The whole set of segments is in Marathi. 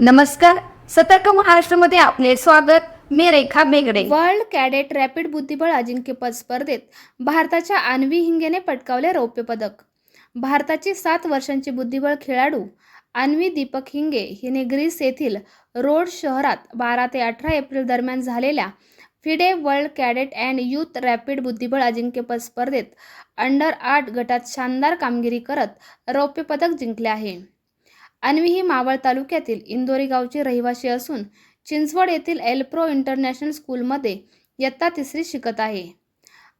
नमस्कार सतर्क महाराष्ट्रामध्ये आपले स्वागत. मी Rekha Begde. World cadet rapid बुद्धिबळ अजिंक्यपद स्पर्धेत भारताच्या अन्वी हिंगेने पटकावले रौप्य पदक. भारताची सात वर्षांची बुद्धिबळ खेळाडू अन्वी दीपक हिंगे हिने ग्रीस येथील रोड शहरात बारा ते अठरा एप्रिल दरम्यान झालेल्या FIDE world cadet and youth rapid बुद्धिबळ अजिंक्यपद स्पर्धेत अंडर आठ गटात शानदार कामगिरी करत रौप्य पदक जिंकले आहे. अन्वी ही मावळ तालुक्यातील इंदोरी गावची रहिवासी असून चिंचवड येथील एल्प्रो इंटरनॅशनल स्कूलमध्ये इयत्ता तिसरी शिकत आहे.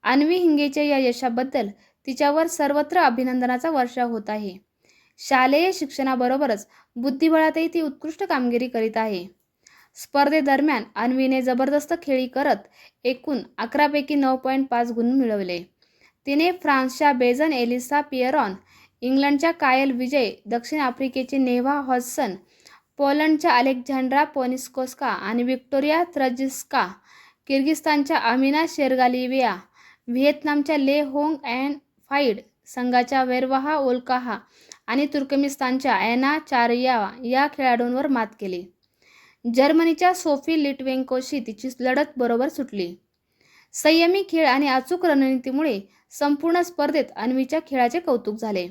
अन्वी हिंगेच्या या यशाबद्दल तिच्यावर सर्वत्र अभिनंदनाचा वर्षाव होत आहे. शालेय शिक्षणाबरोबरच बुद्धिबळातही ती उत्कृष्ट कामगिरी करीत आहे. स्पर्धेदरम्यान अन्वीने जबरदस्त खेळी करत एकूण अकरापैकी नऊ पॉईंट पाच गुण मिळवले. तिने फ्रान्सच्या बेझन एलिसा पियरॉन इंग्लंडच्या कायल विजय दक्षिण आफ्रिकेचे नेव्हा हॉजसन पोलंडच्या अलेक्झांड्रा पोनिस्कोस्का आणि विक्टोरिया त्रजिस्का किर्गिस्तानच्या अमिना शेरगालिविया व्हिएतनामच्या ले होंग अँड फाईड संघाच्या वेरवाहा ओलकाहा आणि तुर्कमिस्तानच्या ॲना चारिया या खेळाडूंवर मात केली. जर्मनीच्या सोफी लिटवेंकोशी तिची लढत बरोबर सुटली. संयमी खेळ आणि अचूक रणनीतीमुळे संपूर्ण स्पर्धेत अन्वीच्या खेळाचे कौतुक झाले.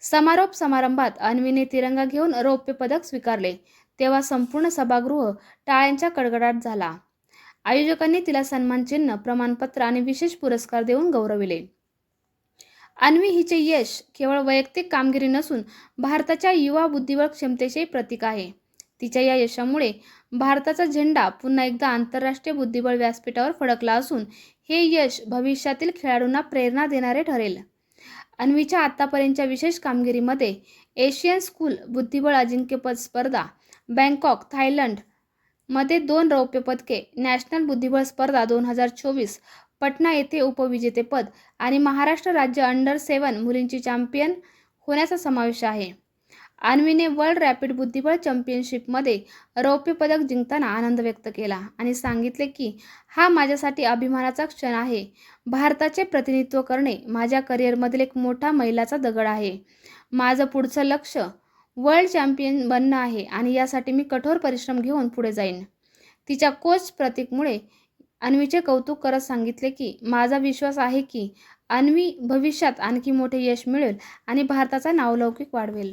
समारोप समारंभात अन्वीने तिरंगा घेऊन रौप्य पदक स्वीकारले. तेव्हा संपूर्ण सभागृह टाळ्यांच्या कडकडाट झाला. आयोजकांनी तिला सन्मान चिन्ह प्रमाणपत्र आणि विशेष पुरस्कार देऊन गौरविले. अन्वी हिचे यश केवळ वैयक्तिक कामगिरी नसून भारताच्या युवा बुद्धिबळ क्षमतेचे प्रतीक आहे. तिच्या या यशामुळे भारताचा झेंडा पुन्हा एकदा आंतरराष्ट्रीय बुद्धिबळ व्यासपीठावर फडकला असून हे यश भविष्यातील खेळाडूंना प्रेरणा देणारे ठरेल. अन्वीच्या आत्तापर्यंतच्या विशेष कामगिरीमध्ये एशियन स्कूल बुद्धिबळ अजिंक्यपद स्पर्धा बँकॉक थायलंडमध्ये दोन रौप्य पदके नॅशनल बुद्धिबळ स्पर्धा दोन हजार चोवीस पटना येथे उपविजेतेपद आणि महाराष्ट्र राज्य अंडर सेवन मुलींची चॅम्पियन होण्याचा समावेश आहे. अन्वीने वर्ल्ड रॅपिड बुद्धिबळ चॅम्पियनशिपमध्ये रौप्य पदक जिंकताना आनंद व्यक्त केला आणि सांगितले की हा माझ्यासाठी अभिमानाचा क्षण आहे. भारताचे प्रतिनिधित्व करणे माझ्या करिअरमधील एक मोठा मैलाचा दगड आहे. माझं पुढचं लक्ष वर्ल्ड चॅम्पियन बनणं आहे आणि यासाठी मी कठोर परिश्रम घेऊन पुढे जाईन. तिच्या कोच प्रतीकमुळे अन्वीचे कौतुक करत सांगितले की माझा विश्वास आहे की अन्वी भविष्यात आणखी मोठे यश मिळेल आणि भारताचा नावलौकिक वाढवेल.